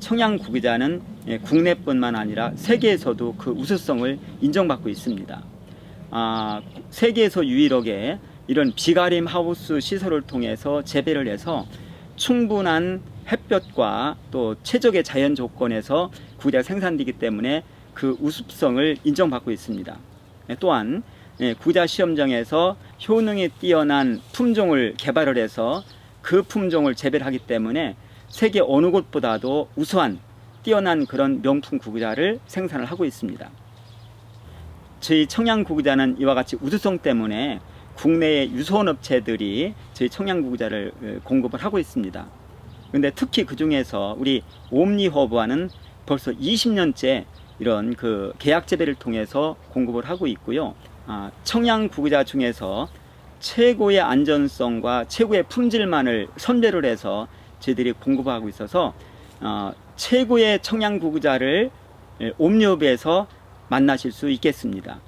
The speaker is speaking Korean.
청양 구기자는 예, 국내뿐만 아니라 세계에서도 그 우수성을 인정받고 있습니다. 아, 세계에서 유일하게 이런 비가림 하우스 시설을 통해서 재배를 해서 충분한 햇볕과 또 최적의 자연 조건에서 구기자가 생산되기 때문에 그 우수성을 인정받고 있습니다. 예, 또한 예, 구자 시험장에서 효능이 뛰어난 품종을 개발을 해서 그 품종을 재배를 하기 때문에 세계 어느 곳보다도 우수한 뛰어난 그런 명품 구기자를 생산을 하고 있습니다. 저희 청양 구기자는 이와 같이 우수성 때문에 국내의 유소원 업체들이 저희 청양 구기자를 어, 공급을 하고 있습니다. 근데 특히 그 중에서 우리 옴니허브와는 벌써 20년째 이런 그 계약 재배를 통해서 공급을 하고 있고요. 아, 청양 구기자 중에서 최고의 안전성과 최고의 품질만을 선별을 해서 저희들이 공급하고 있어서 어, 최고의 청양 구기자를 옴니허브에서 만나실 수 있겠습니다.